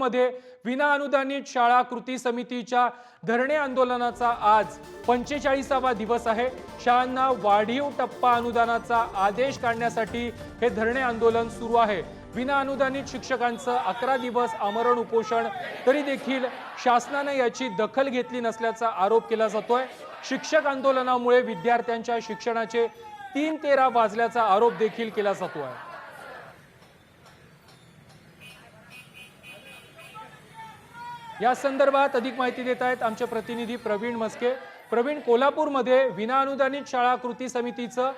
नागपूरमध्ये विना अनुदानित शाळा कृती समितीच्या धरणे आंदोलनाचा आज पंचेचाळीसावा दिवस आहे. शाळांना वाढीव टप्पा अनुदानाचा आदेश काढण्यासाठी हे धरणे आंदोलन सुरू आहे. विना अनुदानित शिक्षकांचं अकरा दिवस आमरण उपोषण तरी देखील शासनाने याची दखल घेतली नसल्याचा आरोप केला जातोय. शिक्षक आंदोलनामुळे विद्यार्थ्यांच्या शिक्षणाचे तीन तेरा वाजल्याचा आरोप देखील केला जातोय. या संदर्भात अधिक माहिती देत आहेत आमचे प्रतिनिधी प्रवीण मस्के प्रवीण कोल्हापूरमध्ये विनाअनुदानित शाळा कृती समितीचं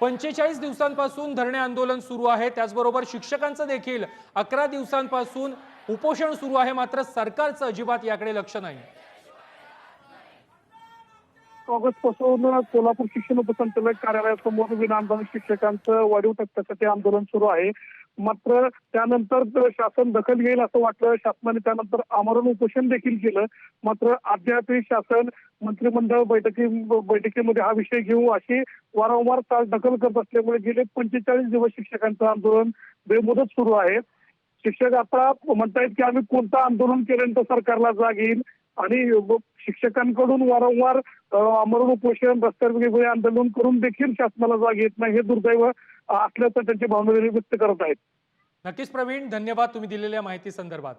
पंचेचाळीस दिवसांपासून धरणे आंदोलन सुरू आहे. त्याचबरोबर शिक्षकांचं देखील अकरा दिवसांपासून उपोषण सुरू आहे. मात्र सरकारचं अजिबात याकडे लक्ष नाही. ऑगस्टपासून कोल्हापूर शिक्षण उपसंचालक कार्यालयासमोर विनाअनुदानित शिक्षकांचं वाढीव टप्प्यासाठी आंदोलन सुरू आहे. मात्र त्यानंतर शासन दखल घेईल असं वाटलं शासनाने त्यानंतर आमरण उपोषण देखील केलं. मात्र अद्यापही शासन मंत्रिमंडळ बैठकी बैठकीमध्ये हा विषय घेऊ अशी वारंवार चाल दखल करत असल्यामुळे गेले पंचेचाळीस दिवस शिक्षकांचं आंदोलन बेमुदत सुरू आहे. शिक्षक आता म्हणतायत की आम्ही कोणतं आंदोलन केल्यानंतर सरकारला जाग येईल? आणि शिक्षकांकडून वारंवार आमरण उपोषण रस्त्यावर वेगवेगळे आंदोलन करून देखील शासनाला जाग येत नाही. हे दुर्दैव असल्याचं त्यांची भावना व्यक्त करत आहेत. नक्कीच प्रवीण धन्यवाद तुम्ही दिलेल्या माहिती संदर्भात.